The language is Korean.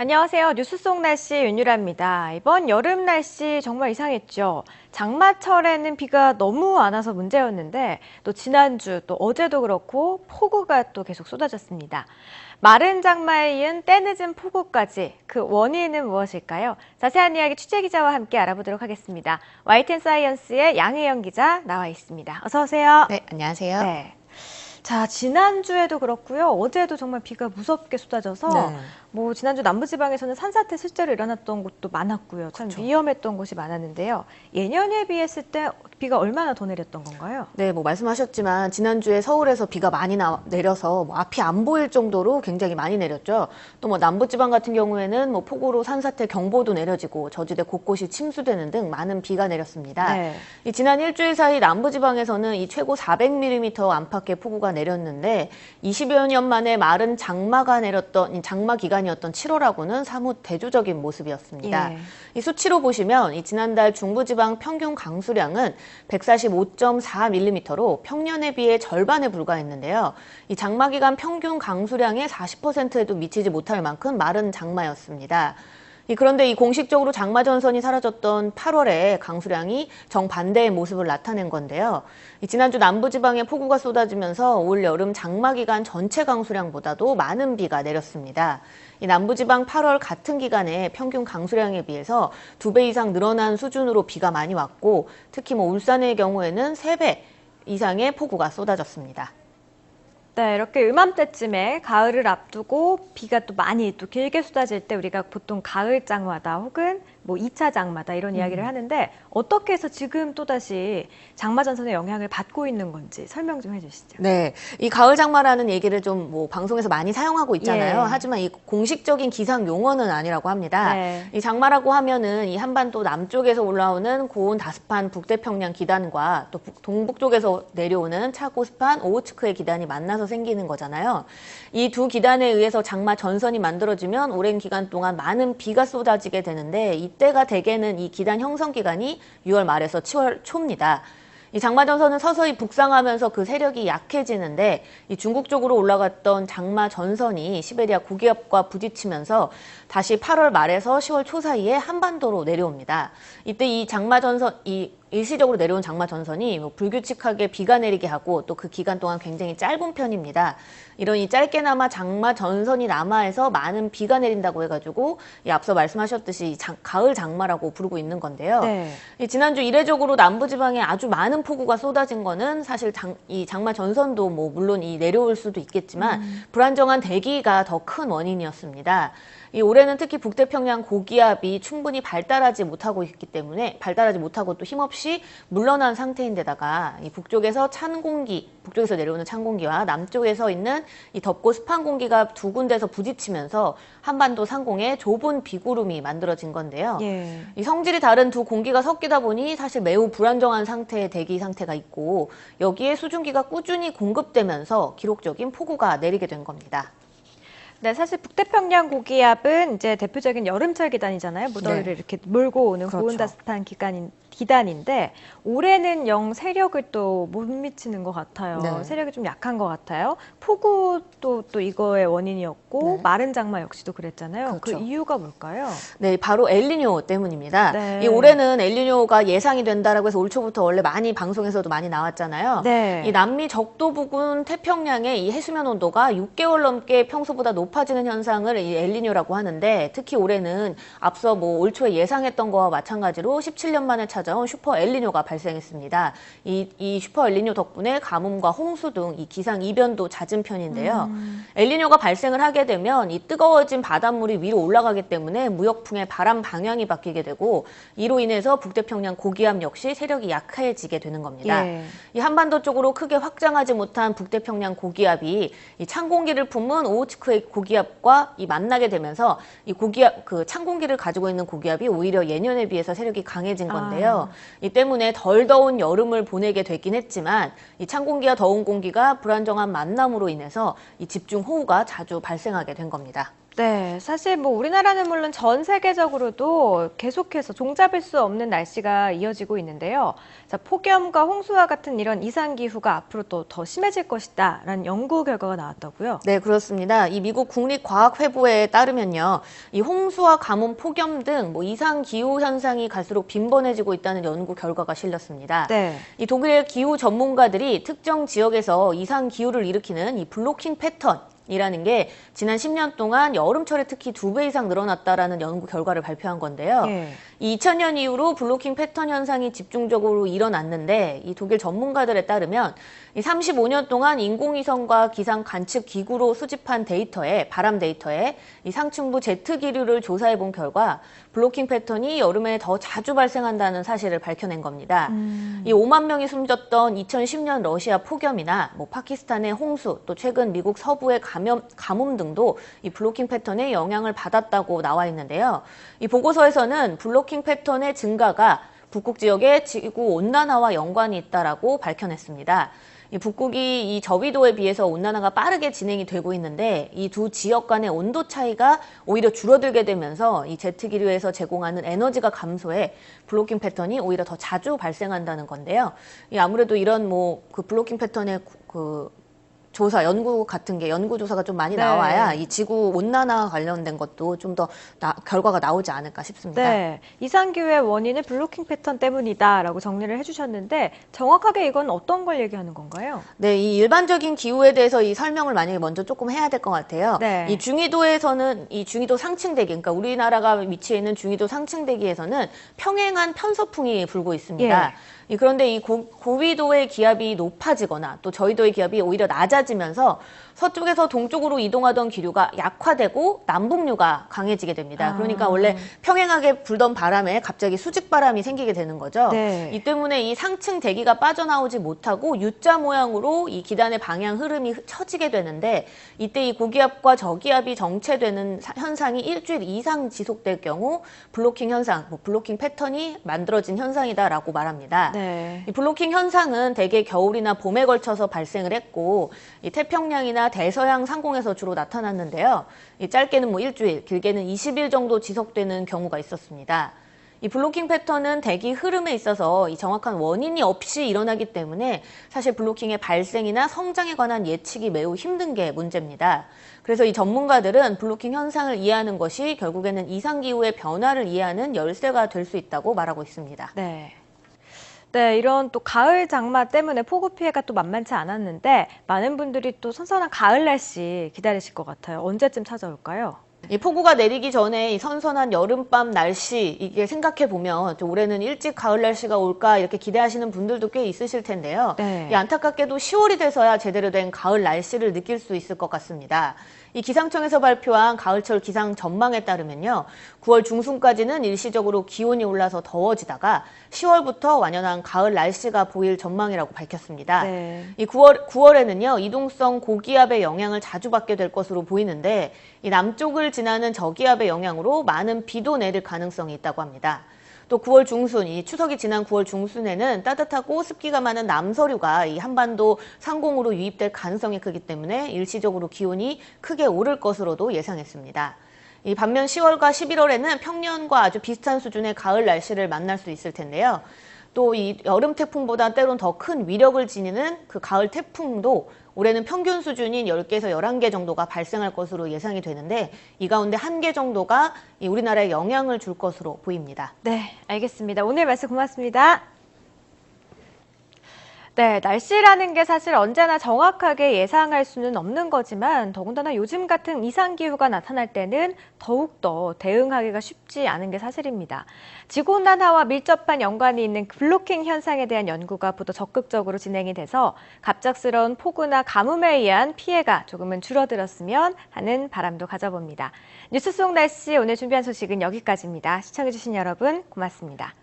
안녕하세요. 뉴스 속 날씨 윤유라입니다. 이번 여름 날씨 정말 이상했죠. 장마철에는 비가 너무 안 와서 문제였는데 또 지난주 또 어제도 그렇고 폭우가 또 계속 쏟아졌습니다. 마른 장마에 이은 때늦은 폭우까지 그 원인은 무엇일까요? 자세한 이야기 취재 기자와 함께 알아보도록 하겠습니다. 와이텐 사이언스의 양혜영 기자 나와 있습니다. 어서 오세요. 네, 안녕하세요. 네. 자, 지난주에도 그렇고요. 어제도 정말 비가 무섭게 쏟아져서 네. 뭐 지난주 남부지방에서는 산사태 실제로 일어났던 곳도 많았고요. 참 그쵸. 위험했던 곳이 많았는데요. 예년에 비했을 때 비가 얼마나 더 내렸던 건가요? 네, 뭐 말씀하셨지만 지난주에 서울에서 비가 많이 나, 내려서 뭐 앞이 안 보일 정도로 굉장히 많이 내렸죠. 또 뭐 남부지방 같은 경우에는 뭐 폭우로 산사태 경보도 내려지고 저지대 곳곳이 침수되는 등 많은 비가 내렸습니다. 네. 이 지난 일주일 사이 남부지방에서는 이 최고 400mm 안팎의 폭우가 내렸는데 20여 년 만에 마른 장마가 내렸던 이 장마 기간 이었던 7월하고는 사뭇 대조적인 모습이었습니다. 예. 이 수치로 보시면 이 지난달 중부지방 평균 강수량은 145.4mm로 평년에 비해 절반에 불과했는데요. 이 장마 기간 평균 강수량의 40%에도 미치지 못할 만큼 마른 장마였습니다. 이 그런데 이 공식적으로 장마 전선이 사라졌던 8월에 강수량이 정반대의 모습을 나타낸 건데요. 이 지난주 남부지방에 폭우가 쏟아지면서 올 여름 장마 기간 전체 강수량보다도 많은 비가 내렸습니다. 이 남부지방 8월 같은 기간에 평균 강수량에 비해서 두 배 이상 늘어난 수준으로 비가 많이 왔고 특히 뭐 울산의 경우에는 세 배 이상의 폭우가 쏟아졌습니다. 네, 이렇게 이맘때쯤에 가을을 앞두고 비가 또 많이 또 길게 쏟아질 때 우리가 보통 가을 장마다 혹은 뭐 2차 장마다 이런 이야기를 하는데 어떻게 해서 지금 또다시 장마 전선의 영향을 받고 있는 건지 설명 좀 해주시죠. 네, 이 가을 장마라는 얘기를 좀 뭐 방송에서 많이 사용하고 있잖아요. 예. 하지만 이 공식적인 기상 용어는 아니라고 합니다. 네. 이 장마라고 하면은 이 한반도 남쪽에서 올라오는 고온 다습한 북태평양 기단과 또 북- 동북쪽에서 내려오는 차고 습한 오호츠크의 기단이 만나서 생기는 거잖아요. 이 두 기단에 의해서 장마 전선이 만들어지면 오랜 기간 동안 많은 비가 쏟아지게 되는데 이 때가 대개는 이 기단 형성 기간이 6월 말에서 7월 초입니다. 이 장마 전선은 서서히 북상하면서 그 세력이 약해지는데 이 중국 쪽으로 올라갔던 장마 전선이 시베리아 고기압과 부딪히면서 다시 8월 말에서 10월 초 사이에 한반도로 내려옵니다. 이때 이 장마 전선 이 일시적으로 내려온 장마 전선이 뭐 불규칙하게 비가 내리게 하고 또 그 기간 동안 굉장히 짧은 편입니다. 이런 이 짧게나마 장마 전선이 남하해서 많은 비가 내린다고 해가지고 이 앞서 말씀하셨듯이 장- 가을 장마라고 부르고 있는 건데요. 네. 이 지난주 이례적으로 남부지방에 아주 많은 폭우가 쏟아진 거는 사실 장, 이 장마 전선도 뭐 물론 이 내려올 수도 있겠지만 불안정한 대기가 더 큰 원인이었습니다. 이 올해는 특히 북태평양 고기압이 충분히 발달하지 못하고 있기 때문에 발달하지 못하고 또 힘없이 물러난 상태인데다가 이 북쪽에서 찬 공기, 북쪽에서 내려오는 찬 공기와 남쪽에서 있는 이 덥고 습한 공기가 두 군데서 부딪히면서 한반도 상공에 좁은 비구름이 만들어진 건데요. 예. 이 성질이 다른 두 공기가 섞이다 보니 사실 매우 불안정한 상태의 대기 상태가 있고 여기에 수증기가 꾸준히 공급되면서 기록적인 폭우가 내리게 된 겁니다. 네, 사실 북태평양 고기압은 이제 대표적인 여름철 기단이잖아요. 무더위를 네. 이렇게 몰고 오는 그렇죠. 고온다습한 기간인, 기단인데 올해는 영 세력을 또 못 미치는 것 같아요. 네. 세력이 좀 약한 것 같아요. 폭우도 또 이거의 원인이었고 네. 마른 장마 역시도 그랬잖아요. 그 그렇죠. 이유가 뭘까요? 네, 바로 엘니뇨 때문입니다. 네. 이 올해는 엘니뇨가 예상이 된다라고 해서 올 초부터 원래 많이 방송에서도 많이 나왔잖아요. 네. 이 남미 적도 부근 태평양의 이 해수면 온도가 6개월 넘게 평소보다 높 아지는 현상을 이 엘니뇨라고 하는데 특히 올해는 앞서 뭐 올 초에 예상했던 거와 마찬가지로 17년 만에 찾아온 슈퍼 엘니뇨가 발생했습니다. 이, 이 슈퍼 엘니뇨 덕분에 가뭄과 홍수 등 이 기상 이변도 잦은 편인데요. 엘니뇨가 발생을 하게 되면 이 뜨거워진 바닷물이 위로 올라가기 때문에 무역풍의 바람 방향이 바뀌게 되고 이로 인해서 북태평양 고기압 역시 세력이 약해지게 되는 겁니다. 예. 이 한반도 쪽으로 크게 확장하지 못한 북태평양 고기압이 이 찬 공기를 품은 오호츠크의 고기압과 이 만나게 되면서 이 고기압 그 찬 공기를 가지고 있는 고기압이 오히려 예년에 비해서 세력이 강해진 건데요. 이 때문에 덜 더운 여름을 보내게 됐긴 했지만 이 찬 공기와 더운 공기가 불안정한 만남으로 인해서 이 집중 호우가 자주 발생하게 된 겁니다. 네, 사실 뭐 우리나라는 물론 전 세계적으로도 계속해서 종잡을 수 없는 날씨가 이어지고 있는데요. 자, 폭염과 홍수와 같은 이런 이상 기후가 앞으로 또 더 심해질 것이다라는 연구 결과가 나왔다고요. 네, 그렇습니다. 이 미국 국립 과학 회보에 따르면요. 이 홍수와 가뭄, 폭염 등 뭐 이상 기후 현상이 갈수록 빈번해지고 있다는 연구 결과가 실렸습니다. 네. 이 독일의 기후 전문가들이 특정 지역에서 이상 기후를 일으키는 이 블로킹 패턴 이라는 게 지난 10년 동안 여름철에 특히 두 배 이상 늘어났다라는 연구 결과를 발표한 건데요. 예. 이 2000년 이후로 블로킹 패턴 현상이 집중적으로 일어났는데 이 독일 전문가들에 따르면 이 35년 동안 인공위성과 기상 관측 기구로 수집한 데이터에 바람 데이터에 이 상층부 제트 기류를 조사해 본 결과 블로킹 패턴이 여름에 더 자주 발생한다는 사실을 밝혀낸 겁니다. 음. 이 5만 명이 숨졌던 2010년 러시아 폭염이나 뭐 파키스탄의 홍수, 또 최근 미국 서부의 감염, 가뭄 등도 이 블로킹 패턴에 영향을 받았다고 나와 있는데요. 이 보고서에서는 블로킹 패턴의 증가가 북극 지역의 지구 온난화와 연관이 있다라고 밝혀냈습니다. 이 북극이 이 저위도에 비해서 온난화가 빠르게 진행이 되고 있는데 이 두 지역 간의 온도 차이가 오히려 줄어들게 되면서 이 제트 기류에서 제공하는 에너지가 감소해 블로킹 패턴이 오히려 더 자주 발생한다는 건데요. 이 아무래도 이런 뭐 그 블로킹 패턴의 구- 그 조사, 연구 같은 게 연구 조사가 좀 많이 네. 나와야 이 지구 온난화 관련된 것도 좀 더 결과가 나오지 않을까 싶습니다. 네, 이상 기후의 원인은 블로킹 패턴 때문이다라고 정리를 해 주셨는데 정확하게 이건 어떤 걸 얘기하는 건가요? 네, 이 일반적인 기후에 대해서 이 설명을 만약에 먼저 조금 해야 될 것 같아요. 네. 이 중위도에서는 이 중위도 상층대기, 그러니까 우리나라가 위치해 있는 중위도 상층대기에서는 평행한 편서풍이 불고 있습니다. 예. 이 그런데 이 고, 고위도의 기압이 높아지거나 또 저희도의 기압이 오히려 낮아지면서 서쪽에서 동쪽으로 이동하던 기류가 약화되고 남북류가 강해지게 됩니다. 아. 그러니까 원래 평행하게 불던 바람에 갑자기 수직 바람이 생기게 되는 거죠. 네. 이 때문에 이 상층 대기가 빠져나오지 못하고 U자 모양으로 이 기단의 방향 흐름이 처지게 되는데 이때 이 고기압과 저기압이 정체되는 사- 현상이 일주일 이상 지속될 경우 블로킹 현상, 뭐 블로킹 패턴이 만들어진 현상이다라고 말합니다. 네. 이 블로킹 현상은 대개 겨울이나 봄에 걸쳐서 발생을 했고 이 태평양이나 대서양 상공에서 주로 나타났는데요. 이 짧게는 뭐 일주일, 길게는 20일 정도 지속되는 경우가 있었습니다. 이 블로킹 패턴은 대기 흐름에 있어서 이 정확한 원인이 없이 일어나기 때문에 사실 블로킹의 발생이나 성장에 관한 예측이 매우 힘든 게 문제입니다. 그래서 이 전문가들은 블로킹 현상을 이해하는 것이 결국에는 이상기후의 변화를 이해하는 열쇠가 될 수 있다고 말하고 있습니다. 네. 네, 이런 또 가을 장마 때문에 폭우 피해가 또 만만치 않았는데 많은 분들이 또 선선한 가을 날씨 기다리실 것 같아요. 언제쯤 찾아올까요? 이 폭우가 내리기 전에 이 선선한 여름밤 날씨 이게 생각해 보면 올해는 일찍 가을 날씨가 올까 이렇게 기대하시는 분들도 꽤 있으실 텐데요. 네. 이 안타깝게도 10월이 돼서야 제대로 된 가을 날씨를 느낄 수 있을 것 같습니다. 이 기상청에서 발표한 가을철 기상 전망에 따르면요. 9월 중순까지는 일시적으로 기온이 올라서 더워지다가 10월부터 완연한 가을 날씨가 보일 전망이라고 밝혔습니다. 네. 이 9월, 9월에는요, 이동성 고기압의 영향을 자주 받게 될 것으로 보이는데, 이 남쪽을 지나는 저기압의 영향으로 많은 비도 내릴 가능성이 있다고 합니다. 또 9월 중순, 이 추석이 지난 9월 중순에는 따뜻하고 습기가 많은 남서류가 이 한반도 상공으로 유입될 가능성이 크기 때문에 일시적으로 기온이 크게 오를 것으로도 예상했습니다. 이 반면 10월과 11월에는 평년과 아주 비슷한 수준의 가을 날씨를 만날 수 있을 텐데요. 또 이 여름 태풍보다 때론 더 큰 위력을 지니는 그 가을 태풍도 올해는 평균 수준인 10개에서 11개 정도가 발생할 것으로 예상이 되는데 이 가운데 한 개 정도가 이 우리나라에 영향을 줄 것으로 보입니다. 네, 알겠습니다. 오늘 말씀 고맙습니다. 네, 날씨라는 게 사실 언제나 정확하게 예상할 수는 없는 거지만 더군다나 요즘 같은 이상기후가 나타날 때는 더욱더 대응하기가 쉽지 않은 게 사실입니다. 지구온난화와 밀접한 연관이 있는 블로킹 현상에 대한 연구가 보다 적극적으로 진행이 돼서 갑작스러운 폭우나 가뭄에 의한 피해가 조금은 줄어들었으면 하는 바람도 가져봅니다. 뉴스 속 날씨 오늘 준비한 소식은 여기까지입니다. 시청해주신 여러분 고맙습니다.